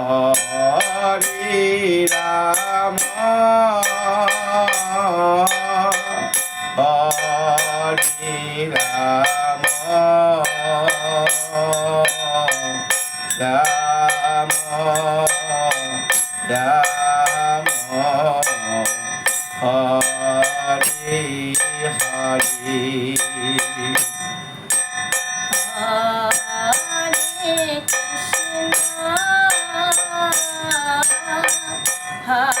হরে রাম হরে রাম রাম রাম 다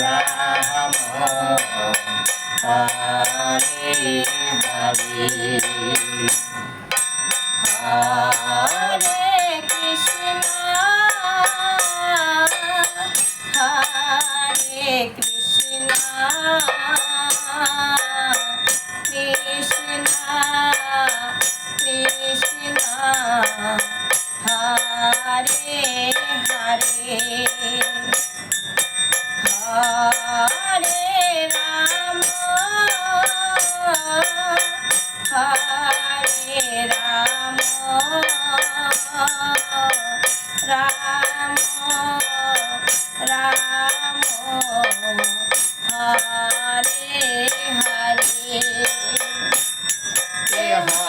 রাম হরে হরে হরে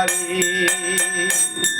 হরে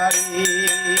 হরে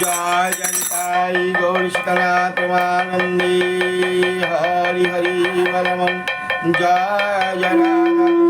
জয় জনতাই গৌরী সীতারা তোমার নন্দী হরি হরি বলমন জয় জয়